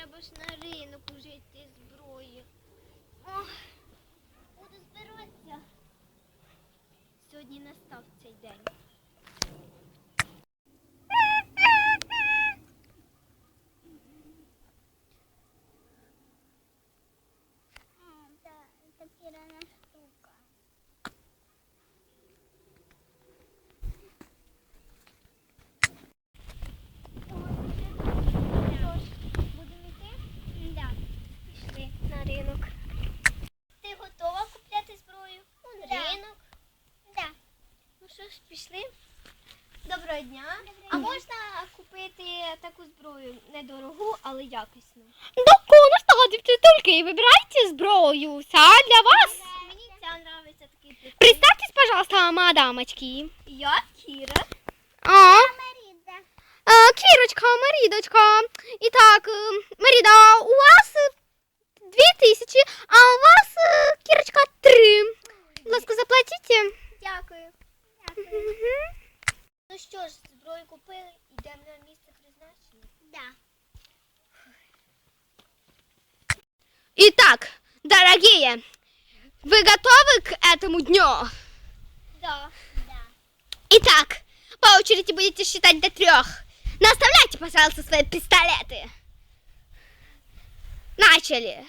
треба ж на ринок уже йти зброї. Ох. Доброго дня. А можна купити таку зброю недорогу, але якісну? Доку, ну что, девчонки, выбирайте зброю. Вся для вас. Мені ця подобається такий прикол. Представьтесь, пожалуйста, мадамочки. Я Кіра. А, а, Кирочка, Маридочка. Итак, э, Марида, у вас э, две тысячи, а у вас, э, Кирочка, три. Будь ласка, заплатите. Дякую. Ну що ж, зброю купили, йдемо на місце призначення? Да. Итак, дорогие, вы готовы к этому дню? Да. Да. Итак, по очереди будете считать до трех. Наставляйте, пожалуйста, свои пистолеты. Начали.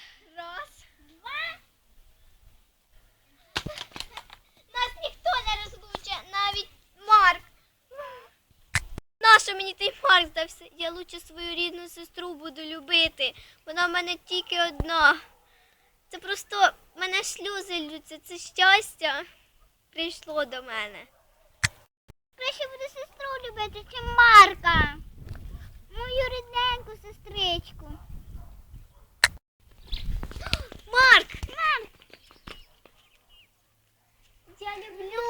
мені цей фарк здався. Я лучше свою рідну сестру буду любити. Вона в мене тільки одна. Це просто мене шлюзи лються, це щастя прийшло до мене. Краще буду сестру любити, чим Марка. Мою рідненьку сестричку. Марк! Марк! Я люблю.